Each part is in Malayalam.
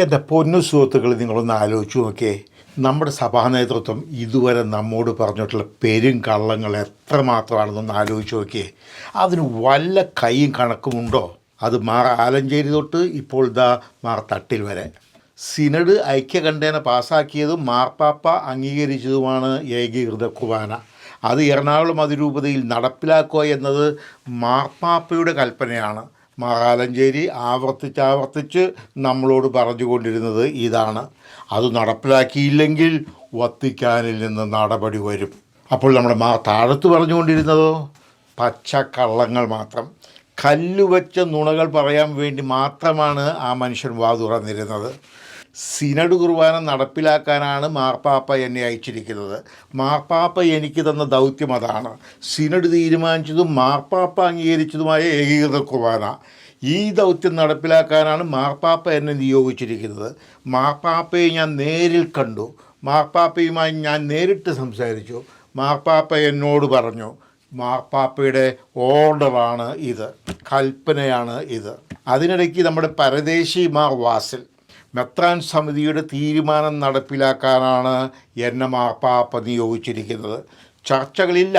എന്റെ പൊന്നു സുഹൃത്തുക്കൾ നിങ്ങളൊന്ന് ആലോചിച്ച് നോക്കിയേ. നമ്മുടെ സഭാ നേതൃത്വം ഇതുവരെ നമ്മോട് പറഞ്ഞിട്ടുള്ള പെരും കള്ളങ്ങൾ എത്രമാത്രമാണെന്നൊന്ന് ആലോചിച്ച് നോക്കിയേ. അതിന് വല്ല കൈയും കണക്കുമുണ്ടോ? അത് മാർ ആലഞ്ചേരി തൊട്ട് ഇപ്പോൾ ഇതാ മാർ തട്ടിൽ വരെ. സിനഡ് ഐക്യകണ്ഠേന പാസ്സാക്കിയതും മാർപ്പാപ്പ അംഗീകരിച്ചതുമാണ് ഏകീകൃത കുർബാന അത് എറണാകുളം അതിരൂപതയിൽ നടപ്പിലാക്കുക എന്നത് മാർപ്പാപ്പയുടെ കൽപ്പനയാണ്. മഹാലഞ്ചേരി ആവർത്തിച്ചാവർത്തിച്ച് നമ്മളോട് പറഞ്ഞുകൊണ്ടിരുന്നത് ഇതാണ്. അത് നടപ്പിലാക്കിയില്ലെങ്കിൽ വത്തിക്കാനിൽ നിന്ന് നടപടി വരും. അപ്പോൾ നമ്മുടെ മാ താഴത്ത് പറഞ്ഞുകൊണ്ടിരുന്നതോ? പച്ചക്കള്ളങ്ങൾ മാത്രം. കല്ലുവച്ച നുണകൾ പറയാൻ വേണ്ടി മാത്രമാണ് ആ മനുഷ്യൻ വാ തുറന്നിരുന്നത് സിനഡ് കുർബാന നടപ്പിലാക്കാനാണ് മാർപ്പാപ്പ എന്നെ അയച്ചിരിക്കുന്നത്. മാർപ്പാപ്പ എനിക്ക് തന്ന ദൗത്യം അതാണ്. സിനഡ് തീരുമാനിച്ചതും മാർപ്പാപ്പ അംഗീകരിച്ചതുമായ ഏകീകൃത കുർബാന. ഈ ദൗത്യം നടപ്പിലാക്കാനാണ് മാർപ്പാപ്പ എന്നെ നിയോഗിച്ചിരിക്കുന്നത്. മാർപ്പാപ്പയെ ഞാൻ നേരിൽ കണ്ടു. മാർപ്പാപ്പയുമായി ഞാൻ നേരിട്ട് സംസാരിച്ചു. മാർപ്പാപ്പ എന്നോട് പറഞ്ഞു മാർപ്പാപ്പയുടെ ഓർഡറാണ് ഇത്. കൽപ്പനയാണ് ഇത്. അതിനിടയ്ക്ക് നമ്മുടെ പരദേശി മാർ വാസിൽ മെത്രാൻ സമിതിയുടെ തീരുമാനം നടപ്പിലാക്കാനാണ് എൻ എം മാർപ്പാപ്പ നിയോഗിച്ചിരിക്കുന്നത് ചർച്ചകളില്ല.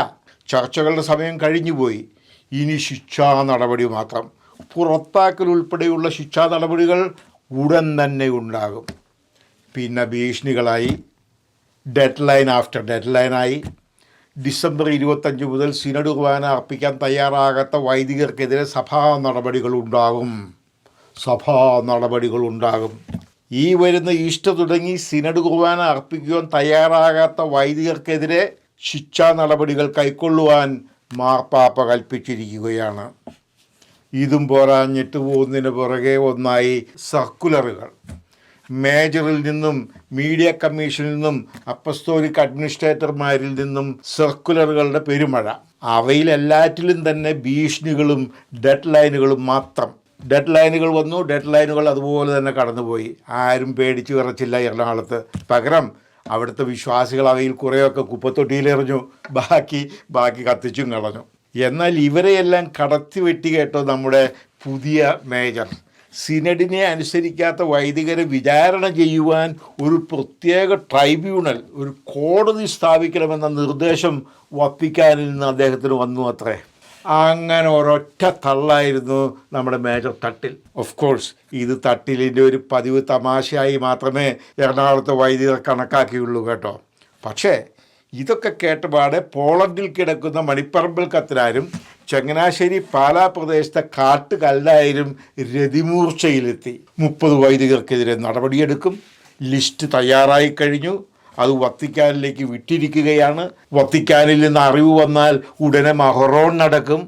ചർച്ചകളുടെ സമയം കഴിഞ്ഞുപോയി ഇനി ശിക്ഷാ നടപടി മാത്രം. പുറത്താക്കൽ ഉൾപ്പെടെയുള്ള ശിക്ഷാ നടപടികൾ ഉടൻ തന്നെ ഉണ്ടാകും. പിന്നെ ഭീഷണികളായി. ഡെഡ് ലൈൻ ആഫ്റ്റർ ഡെഡ് ലൈനായി ഡിസംബർ ഇരുപത്തഞ്ച് മുതൽ സിനഡ് കുർബാന അർപ്പിക്കാൻ തയ്യാറാകാത്ത വൈദികർക്കെതിരെ സഭാ നടപടികളുണ്ടാകും സഭാ നടപടികൾ ഉണ്ടാകും. ഈ വരുന്ന ഈസ്റ്റർ തുടങ്ങി സിനഡ് കുർബാന അർപ്പിക്കുവാൻ തയ്യാറാകാത്ത വൈദികർക്കെതിരെ ശിക്ഷാ നടപടികൾ കൈക്കൊള്ളുവാൻ മാർപ്പാപ്പ കൽപ്പിച്ചിരിക്കുകയാണ്. ഇതും പോരാഞ്ഞിട്ട് പോകുന്നതിന് പുറകെ ഒന്നായി സർക്കുലറുകൾ. മേജറിൽ നിന്നും മീഡിയ കമ്മീഷനിൽ നിന്നും അപ്പസ്തോലിക് അഡ്മിനിസ്ട്രേറ്റർമാരിൽ നിന്നും സർക്കുലറുകളുടെ പെരുമഴ. അവയിലെല്ലാറ്റിലും തന്നെ ഭീഷണികളും ഡെഡ് ലൈനുകളും മാത്രം. ഡെഡ് ലൈനുകൾ വന്നു. ഡെഡ് ലൈനുകൾ അതുപോലെ തന്നെ കടന്നുപോയി. ആരും പേടിച്ചു വിറച്ചില്ല എറണാകുളത്ത്. പകരം അവിടുത്തെ വിശ്വാസികൾ അവയിൽ കുറേയൊക്കെ കുപ്പത്തൊട്ടിയിലെറിഞ്ഞു. ബാക്കി ബാക്കി കത്തിച്ചും കളഞ്ഞു. എന്നാൽ ഇവരെയെല്ലാം കടത്തി വെട്ടി കേട്ടോ നമ്മുടെ പുതിയ മേജർ. സിനഡിനെ അനുസരിക്കാത്ത വൈദികരെ വിചാരണ ചെയ്യുവാൻ ഒരു പ്രത്യേക ട്രൈബ്യൂണൽ ഒരു കോടതി സ്ഥാപിക്കണമെന്ന നിർദ്ദേശം വപ്പിക്കാനിൽ നിന്ന് അദ്ദേഹത്തിന് വന്നു അത്രേ. അങ്ങനെ ഒരൊറ്റ തള്ളായിരുന്നു നമ്മുടെ മേജർ തട്ടിൽ. ഓഫ് കോഴ്സ് ഇത് തട്ടിലിന്റെ ഒരു പതിവ് തമാശയായി മാത്രമേ എറണാകുളത്തെ വൈദികർ കണക്കാക്കിയുള്ളൂ കേട്ടോ. പക്ഷേ ഇതൊക്കെ കേട്ടപാട് പോളണ്ടിൽ കിടക്കുന്ന മണിപ്പറമ്പിൽ കത്തിനാരും ചങ്ങനാശ്ശേരി പാലാ പ്രദേശത്തെ കാട്ടുകല്ലായാലും രതിമൂർച്ചയിലെത്തി. മുപ്പത് വൈദികർക്കെതിരെ നടപടിയെടുക്കും. ലിസ്റ്റ് തയ്യാറായി കഴിഞ്ഞു. അത് വത്തിക്കാനിലേക്ക് വിട്ടിരിക്കുകയാണ്. വത്തിക്കാനിൽ നിന്ന് അറിവ് വന്നാൽ ഉടനെ മഹറോൺ നടക്കും.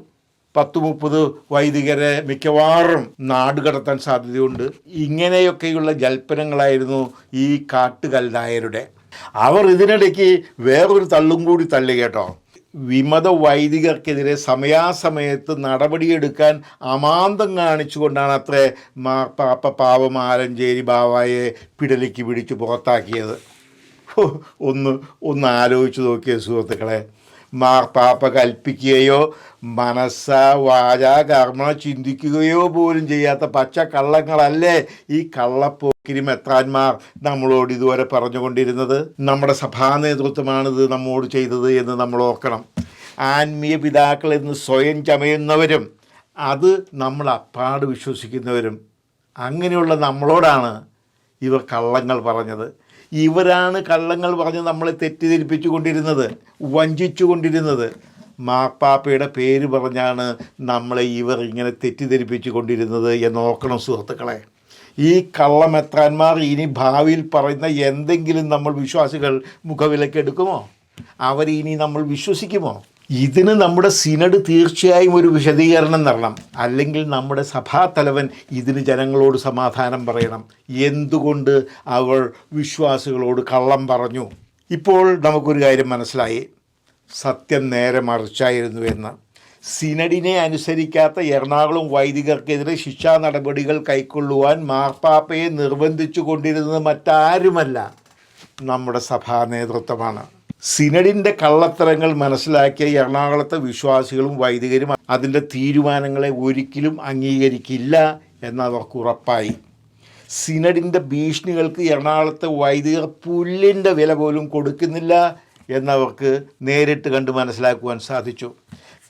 പത്ത് മുപ്പത് വൈദികരെ മിക്കവാറും നാടുകടത്താൻ സാധ്യതയുണ്ട്. ഇങ്ങനെയൊക്കെയുള്ള ജൽപ്പനങ്ങളായിരുന്നു ഈ കാട്ടുകല്ലായരുടെ അവർ ഇതിനിടയ്ക്ക് വേറൊരു തള്ളും കൂടി തള്ളി കേട്ടോ. വിമത വൈദികർക്കെതിരെ സമയാസമയത്ത് നടപടിയെടുക്കാൻ അമാന്തം കാണിച്ചുകൊണ്ടാണ് അത്രേ പാപ്പ പാവം ആലഞ്ചേരി ബാവായെ പിടലിക്ക് പിടിച്ച് പുറത്താക്കിയത്. ഒന്ന് ഒന്ന് ആലോചിച്ച് നോക്കിയ സുഹൃത്തുക്കളെ. മാർപ്പാപ്പ കൽപ്പിക്കുകയോ മനസ്സ വാച കർമ്മ ചിന്തിക്കുകയോ പോലും ചെയ്യാത്ത പച്ച കള്ളങ്ങളല്ലേ ഈ കള്ളപ്പോക്കിരി മെത്രാന്മാർ നമ്മളോട് ഇതുവരെ പറഞ്ഞുകൊണ്ടിരുന്നത്? നമ്മുടെ സഭാ നേതൃത്വമാണിത് നമ്മോട് ചെയ്തത് എന്ന് നമ്മൾ ഓർക്കണം. ആത്മീയ പിതാക്കൾ എന്ന് സ്വയം ചമയുന്നവരും അത് നമ്മൾ അപ്പാട് വിശ്വസിക്കുന്നവരും അങ്ങനെയുള്ള നമ്മളോടാണ് ഇവർ കള്ളങ്ങൾ പറഞ്ഞത്. ഇവരാണ് കള്ളങ്ങൾ പറഞ്ഞ് നമ്മളെ തെറ്റിദ്ധരിപ്പിച്ചു കൊണ്ടിരുന്നത് വഞ്ചിച്ചു കൊണ്ടിരുന്നത് മാപ്പാപ്പയുടെ പേര് പറഞ്ഞാണ് നമ്മളെ ഇവർ ഇങ്ങനെ തെറ്റിദ്ധരിപ്പിച്ചു കൊണ്ടിരുന്നത് എന്ന് നോക്കണം സുഹൃത്തുക്കളെ. ഈ കള്ളമെത്രാന്മാർ ഇനി ഭാവിയിൽ പറയുന്ന എന്തെങ്കിലും നമ്മൾ വിശ്വാസികൾ മുഖവിലക്കെടുക്കുമോ അവരിനി നമ്മൾ വിശ്വസിക്കുമോ? ഇതിന് നമ്മുടെ സിനഡ് തീർച്ചയായും ഒരു വിശദീകരണം തരണം. അല്ലെങ്കിൽ നമ്മുടെ സഭാതലവൻ ഇതിന് ജനങ്ങളോട് സമാധാനം പറയണം. എന്തുകൊണ്ട് അവൾ വിശ്വാസികളോട് കള്ളം പറഞ്ഞു? ഇപ്പോൾ നമുക്കൊരു കാര്യം മനസ്സിലായി. സത്യം നേരെ മറിച്ചായിരുന്നു എന്ന്. സിനഡിനെ അനുസരിക്കാത്ത എറണാകുളം വൈദികർക്കെതിരെ ശിക്ഷാ നടപടികൾ കൈക്കൊള്ളുവാൻ മാർപ്പാപ്പയെ നിർബന്ധിച്ചു കൊണ്ടിരുന്നത് മറ്റാരുമല്ല നമ്മുടെ സഭാ നേതൃത്വമാണ്. സിനഡിന്റെ കള്ളത്തരങ്ങൾ മനസ്സിലാക്കിയ എറണാകുളത്തെ വിശ്വാസികളും വൈദികരും അതിന്റെ തീരുമാനങ്ങളെ ഒരിക്കലും അംഗീകരിക്കില്ല എന്നവർക്ക് ഉറപ്പായി. സിനഡിന്റെ ഭീഷണികൾക്ക് എറണാകുളത്തെ വൈദികർ പുല്ലിന്റെ വില പോലും കൊടുക്കുന്നില്ല എന്നവർക്ക് നേരിട്ട് കണ്ട് മനസ്സിലാക്കുവാൻ സാധിച്ചു.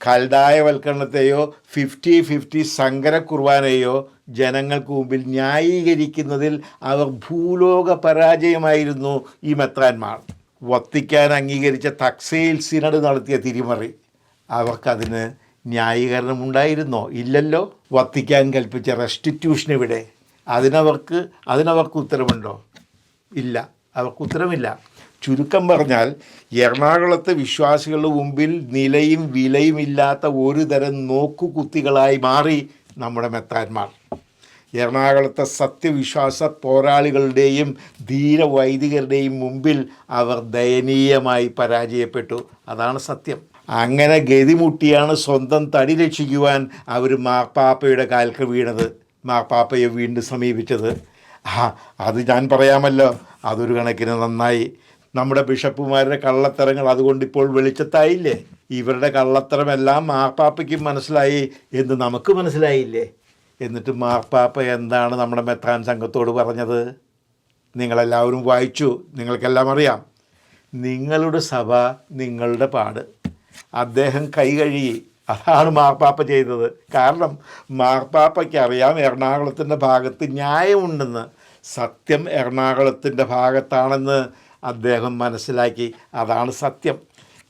കൽതായവൽക്കരണത്തെയോ ഫിഫ്റ്റി ഫിഫ്റ്റി സങ്കര കുർബാനയോ ജനങ്ങൾക്ക് മുമ്പിൽ ന്യായീകരിക്കുന്നതിൽ അവർ ഭൂലോക പരാജയമായിരുന്നു ഈ മെത്രാന്മാർ. വത്തിക്കാൻ അംഗീകരിച്ച തക്സയിൽ സിനഡ് നടത്തിയ തിരിമറി. അവർക്കതിന് ന്യായീകരണമുണ്ടായിരുന്നോ? ഇല്ലല്ലോ. വത്തിക്കാൻ കൽപ്പിച്ച റെസ്റ്റിറ്റ്യൂഷൻ ഇവിടെ അതിനവർക്ക് അതിനവർക്ക് ഉത്തരവുണ്ടോ ഇല്ല. അവർക്ക് ഉത്തരവില്ല ചുരുക്കം പറഞ്ഞാൽ എറണാകുളത്തെ വിശ്വാസികളുടെ മുമ്പിൽ നിലയും വിലയും ഇല്ലാത്ത ഒരു തരം നോക്കുകുത്തികളായി മാറി നമ്മുടെ മെത്താന്മാർ. എറണാകുളത്തെ സത്യവിശ്വാസ പോരാളികളുടെയും ധീരവൈദികരുടെയും മുമ്പിൽ അവർ ദയനീയമായി പരാജയപ്പെട്ടു. അതാണ് സത്യം. അങ്ങനെ ഗതിമുട്ടിയാണ് സ്വന്തം തടി രക്ഷിക്കുവാൻ അവർ മാർപ്പാപ്പയുടെ കാൽക്ക് വീണത് മാർപ്പാപ്പയെ വീണ്ടും സമീപിച്ചത്. ആ അത് ഞാൻ പറയാമല്ലോ. അതൊരു കണക്കിന് നന്നായി. നമ്മുടെ ബിഷപ്പുമാരുടെ കള്ളത്തരങ്ങൾ അതുകൊണ്ട് ഇപ്പോൾ വെളിച്ചത്തായില്ലേ? ഇവരുടെ കള്ളത്തരമെല്ലാം മാർപ്പാപ്പയ്ക്കും മനസ്സിലായി എന്ന് നമുക്ക് മനസ്സിലായില്ലേ? എന്നിട്ട് മാർപ്പാപ്പ എന്താണ് നമ്മുടെ മെത്രാൻ സംഘത്തോട് പറഞ്ഞത്? നിങ്ങളെല്ലാവരും വായിച്ചു. നിങ്ങൾക്കെല്ലാം അറിയാം. നിങ്ങളുടെ സഭ നിങ്ങളുടെ പാട്. അദ്ദേഹം കൈ കഴുകി. അതാണ് മാർപ്പാപ്പ ചെയ്തത്. കാരണം മാർപ്പാപ്പയ്ക്ക് അറിയാം എറണാകുളത്തിന്റെ ഭാഗത്ത് ന്യായമുണ്ടെന്ന്. സത്യം എറണാകുളത്തിന്റെ ഭാഗത്താണെന്ന് അദ്ദേഹം മനസ്സിലാക്കി. അതാണ് സത്യം.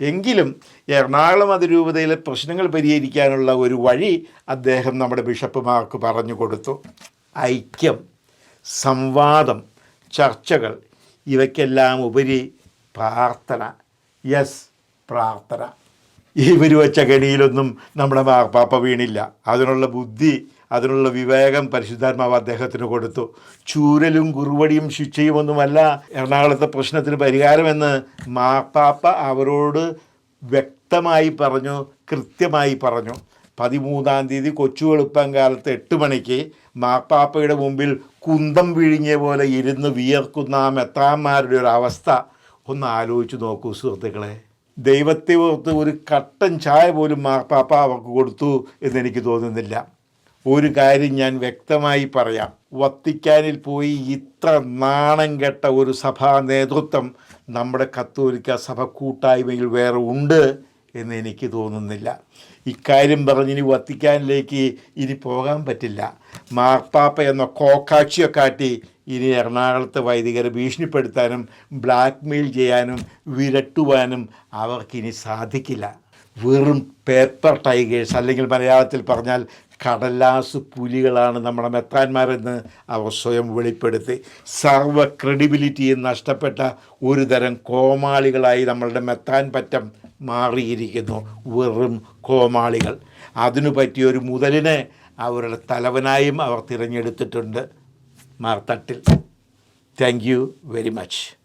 എങ്കിലും എറണാകുളം അതിരൂപതയിലെ പ്രശ്നങ്ങൾ പരിഹരിക്കാനുള്ള ഒരു വഴി അദ്ദേഹം നമ്മുടെ ബിഷപ്പുമാർക്ക് പറഞ്ഞു കൊടുത്തു. ഐക്യം സംവാദം ചർച്ചകൾ ഇവയ്ക്കെല്ലാം ഉപരി പ്രാർത്ഥന. യെസ് പ്രാർത്ഥന. ഇവർ വെച്ച കെണിയിലൊന്നും നമ്മുടെ മാർപ്പാപ്പ വീണില്ല. അതിനുള്ള ബുദ്ധി അതിനുള്ള വിവേകം പരിശുദ്ധാത്മാവ് അദ്ദേഹത്തിന് കൊടുത്തു. ചൂരലും കുറുവടിയും ശിക്ഷയും ഒന്നുമല്ല എറണാകുളത്തെ പ്രശ്നത്തിന് പരിഹാരമെന്ന് മാപ്പാപ്പ അവരോട് വ്യക്തമായി പറഞ്ഞു കൃത്യമായി പറഞ്ഞു. പതിമൂന്നാം തീയതി കൊച്ചു വെളുപ്പം കാലത്ത് എട്ട് മണിക്ക് മാപ്പാപ്പയുടെ മുമ്പിൽ കുന്തം വിഴിഞ്ഞ പോലെ ഇരുന്ന് വിയർക്കുന്ന ആ മെത്താന്മാരുടെ ഒരു അവസ്ഥ. ഒന്ന് ആലോചിച്ച് നോക്കൂ സുഹൃത്തുക്കളെ. ദൈവത്തെ ഓർത്ത് ഒരു കട്ടൻ ചായ പോലും മാർപ്പാപ്പ അവർക്ക് കൊടുത്തു എന്നെനിക്ക് തോന്നുന്നില്ല. ഒരു കാര്യം ഞാൻ വ്യക്തമായി പറയാം. വത്തിക്കാനിൽ പോയി ഇത്ര നാണം കെട്ട ഒരു സഭാ നേതൃത്വം നമ്മുടെ കത്തോലിക്ക സഭ കൂട്ടായ്മയിൽ വേറെ ഉണ്ട് എന്ന് എനിക്ക് തോന്നുന്നില്ല. ഇക്കാര്യം പറഞ്ഞിനി വത്തിക്കാനിലേക്ക് ഇനി പോകാൻ പറ്റില്ല. മാർപ്പാപ്പ എന്ന കോക്കാക്ഷിയെ കാട്ടി ഇനി എറണാകുളത്തെ വൈദികരെ ഭീഷണിപ്പെടുത്താനും ബ്ലാക്ക്മെയിൽ ചെയ്യാനും വിരട്ടുവാനും അവർക്കിനി സാധിക്കില്ല. വെറും പേപ്പർ ടൈഗേഴ്സ് അല്ലെങ്കിൽ മലയാളത്തിൽ പറഞ്ഞാൽ കടലാസ് പുലികളാണ് നമ്മുടെ മെത്താന്മാരെന്ന് അവർ സ്വയം വെളിപ്പെടുത്തി. സർവ ക്രെഡിബിലിറ്റിയും നഷ്ടപ്പെട്ട ഒരു തരം കോമാളികളായി നമ്മളുടെ മെത്താൻ പറ്റം മാറിയിരിക്കുന്നു. വെറും കോമാളികൾ. അതിനു പറ്റിയ ഒരു മുതലിനെ അവരുടെ തലവനായും അവർ തിരഞ്ഞെടുത്തിട്ടുണ്ട്. മാർത്തട്ടിൽ. Thank you very much